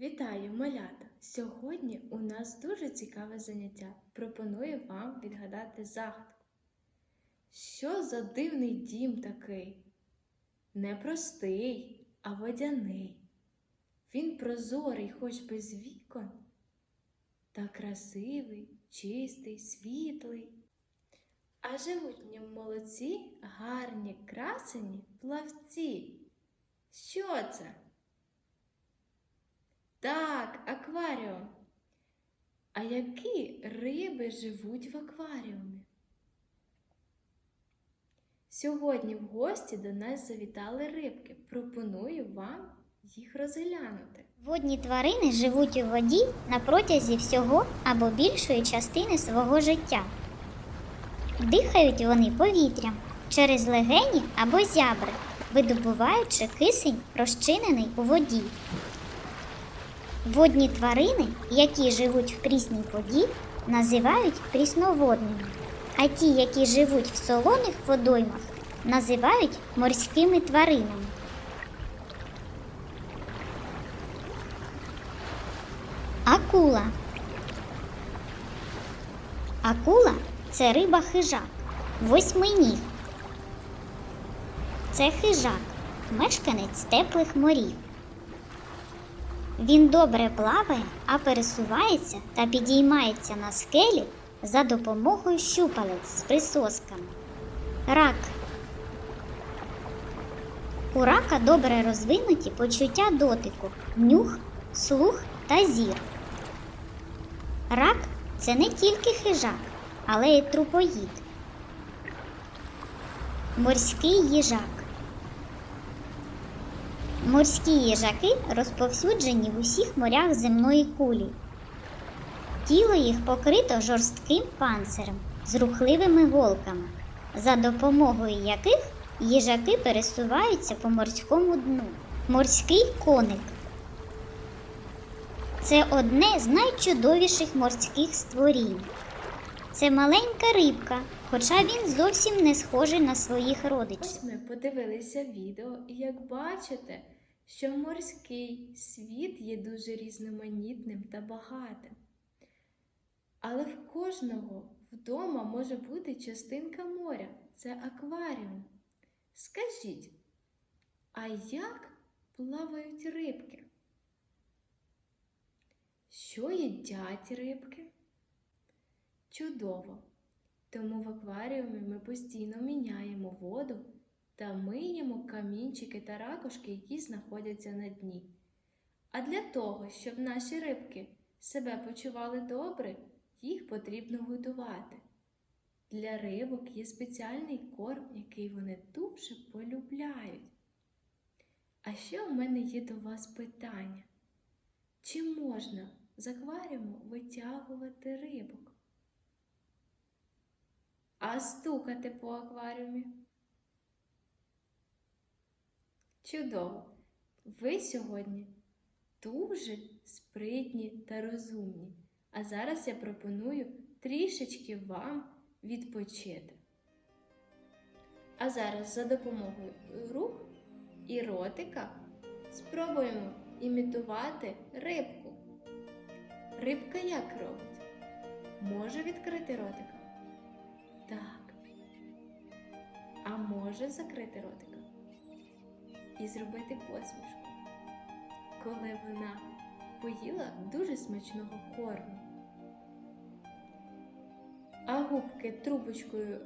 Вітаю, малята! Сьогодні у нас дуже цікаве заняття. Пропоную вам відгадати загадку. Що за дивний дім такий? Не простий, а водяний. Він прозорий, хоч без вікон, та красивий, чистий, світлий. А живуть в ньому молодці, гарні, красені плавці. Що це? Так, акваріум. А які риби живуть в акваріумі? Сьогодні в гості до нас завітали рибки. Пропоную вам їх розглянути. Водні тварини живуть у воді на протязі всього або більшої частини свого життя. Дихають вони повітрям через легені або зябри, видобуваючи кисень, розчинений у воді. Водні тварини, які живуть в прісній воді, називають прісноводними, а ті, які живуть в солоних водоймах, називають морськими тваринами. Акула. Акула це риба хижак, восьминіг. Це хижак, мешканець теплих морів. Він добре плаває, а пересувається та підіймається на скелі за допомогою щупалець з присосками. Рак. У рака добре розвинуті почуття дотику, нюх, слух та зір. Рак це не тільки хижак, але й трупоїд. Морський їжак. Морські їжаки розповсюджені в усіх морях земної кулі. Тіло їх покрито жорстким панцирем з рухливими голками, за допомогою яких їжаки пересуваються по морському дну. Морський коник це одне з найчудовіших морських створінь. Це маленька рибка, хоча він зовсім не схожий на своїх родичів. Ось ми подивилися відео, і як бачите, що морський світ є дуже різноманітним та багатим. Але в кожного вдома може бути частинка моря це акваріум. Скажіть, а як плавають рибки? Що їдять рибки? Чудово! Тому в акваріумі ми постійно міняємо воду та миємо камінчики та ракушки, які знаходяться на дні. А для того, щоб наші рибки себе почували добре, їх потрібно годувати. Для рибок є спеціальний корм, який вони дуже полюбляють. А ще у мене є до вас питання: чи можна з акваріуму витягувати рибок? А стукати по акваріумі? Чудово! Ви сьогодні дуже спритні та розумні. А зараз я пропоную трішечки вам відпочити. А зараз за допомогою рук і ротика спробуємо імітувати рибку. Рибка як робить? Може відкрити ротика? Так. А може закрити ротика і зробити посмішку, коли вона поїла дуже смачного корму. А губки трубочкою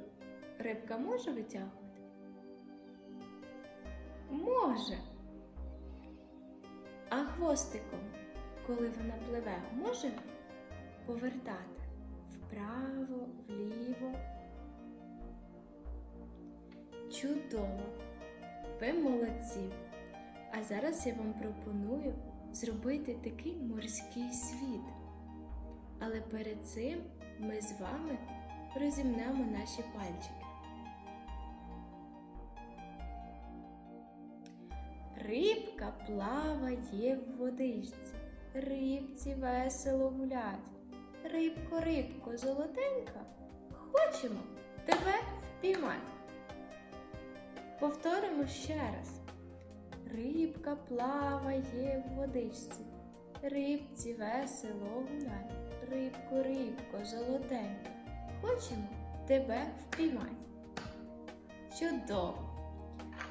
рибка може витягувати? Може. А хвостиком, коли вона пливе, може повертати вправо, вліво. Чудово! Ви молодці! А зараз я вам пропоную зробити такий морський світ. Але перед цим ми з вами розімнемо наші пальчики. Рибка плаває в водичці, рибці весело гулять. Рибко, рибко, золотенька, хочемо тебе впіймати. Повторимо ще раз. Рибка плаває в водичці, рибці весело гуляй. Рибко, рибко, золотенька, хочемо тебе впіймати. Чудово!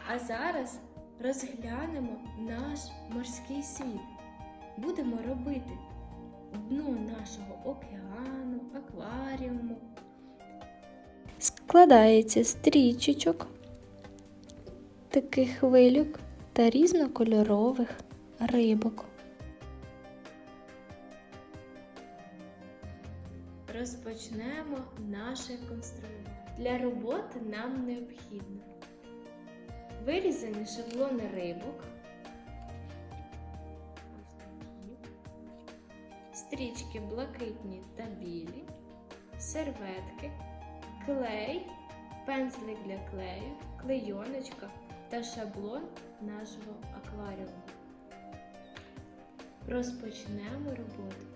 А зараз розглянемо наш морський світ. Будемо робити дно нашого океану, акваріуму. Складається з трічечок, таких хвилюк та різнокольорових рибок. Розпочнемо наше конструювання. Для роботи нам необхідно вирізані шаблони рибок, стрічки блакитні та білі, серветки, клей, пензлик для клею, клейоночка та шаблон нашого акваріуму. Розпочнемо роботу.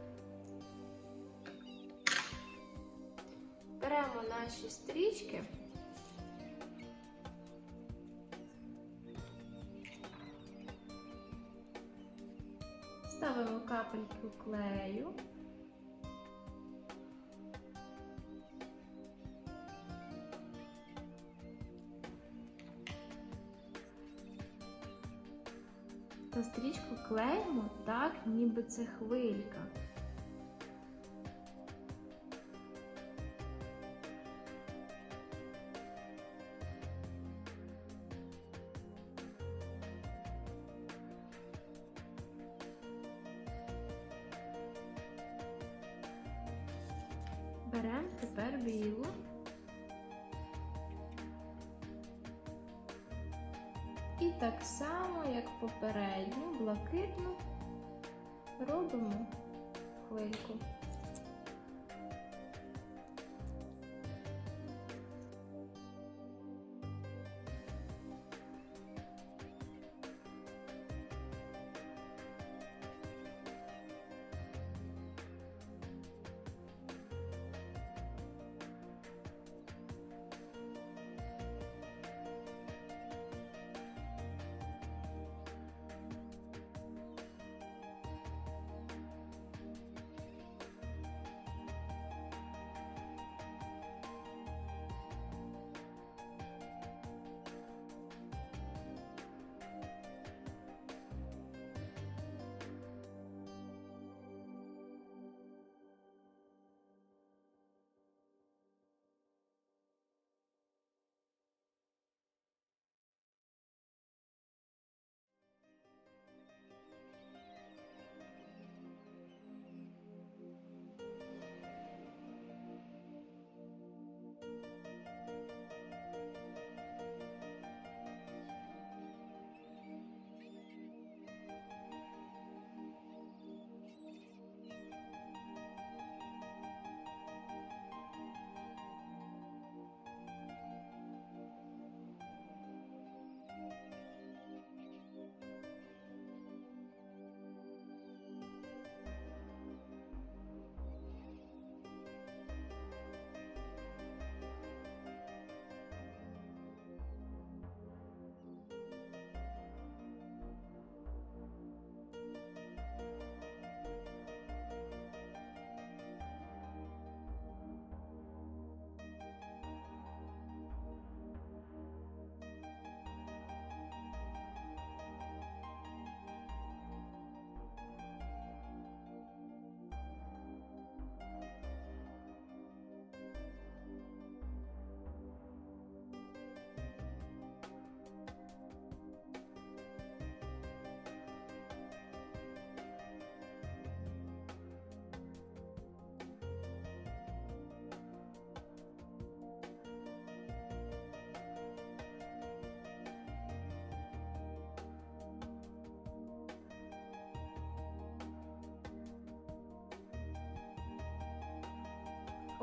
Беремо наші стрічки. Ставимо капельку клею. Ніби це хвилька. Беремо тепер білу. І так само, як попередню, блакитну, робимо хвильку.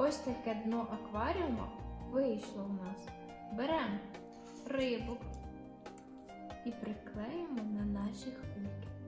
Ось таке дно акваріума вийшло у нас. Беремо рибок і приклеїмо на наші хвильки.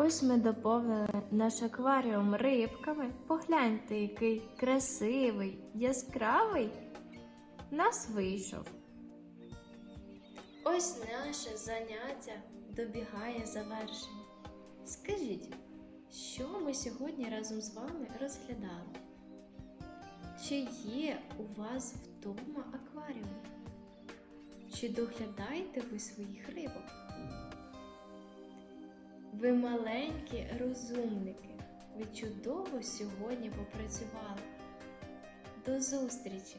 Ось ми доповнили наш акваріум рибками. Погляньте, який красивий, яскравий нас вийшов. Ось наше заняття добігає завершення. Скажіть, що ми сьогодні разом з вами розглядали? Чи є у вас вдома акваріум? Чи доглядаєте ви своїх рибок? Ви маленькі розумники. Ви чудово сьогодні попрацювали. До зустрічі!